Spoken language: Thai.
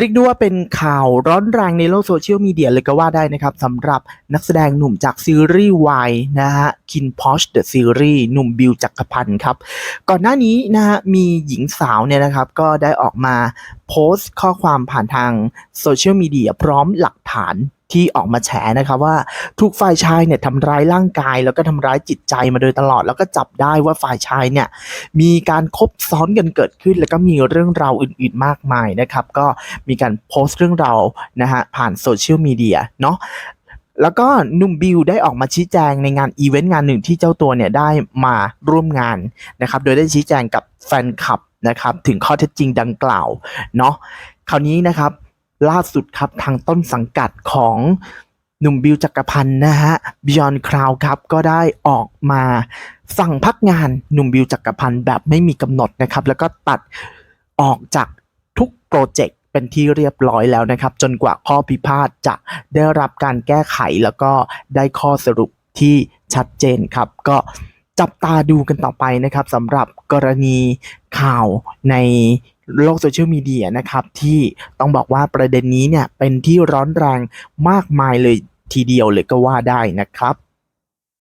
เรียกได้ว่าเป็นข่าวร้อนแรงในโลกโซเชียลมีเดียเลยก็ว่าได้นะครับสำหรับนักแสดงหนุ่มจากซีรีส์วายนะฮะคินพอชเดอะซีรีส์หนุ่มบิวจักรพันธ์ครับ ก่อนหน้านี้นะฮะมีหญิงสาวเนี่ยนะครับ ก็ได้ออกมาโพสต์ข้อความผ่านทางโซเชียลมีเดียพร้อมหลักฐาน ที่ออกมาแฉนะครับว่าถูกฝ่ายชายเนี่ยทำร้ายร่างกาย แล้วก็ทำร้ายจิตใจมาโดยตลอด แล้วก็จับได้ว่าฝ่ายชายเนี่ยมีการคบซ้อนกันเกิดขึ้น แล้วก็มีเรื่องราวอื่นๆมากมายนะครับ ก็มีการโพสต์เรื่องราวนะฮะผ่านโซเชียลมีเดียเนาะแล้วก็นุ่มบิวได้ออกมาชี้แจงในงานอีเวนต์งานหนึ่งที่เจ้าตัวเนี่ยได้มาร่วมงานนะครับ โดยได้ชี้แจงกับแฟนคลับนะครับ ถึงข้อเท็จจริงดังกล่าวเนาะคราวนี้นะครับ ล่าสุดครับทางต้นสังกัดของหนุ่มบิวจักรพันธ์นะฮะ Beyond Cloud ครับก็ได้ออกมาสั่งพักงานหนุ่มบิวจักรพันธ์แบบไม่มีกำหนดนะครับ แล้วก็ตัดออกจากทุกโปรเจกต์เป็นที่เรียบร้อยแล้วนะครับ จนกว่าข้อพิพาทจะได้รับการแก้ไขแล้วก็ได้ข้อสรุปที่ชัดเจนครับ ก็จับตาดูกันต่อไปนะครับสำหรับกรณีข่าวใน โลกโซเชียลมีเดียนะครับ ที่ต้องบอกว่าประเด็นนี้เนี่ยเป็นที่ร้อนแรงมากมายเลยทีเดียวเลยก็ว่าได้นะครับ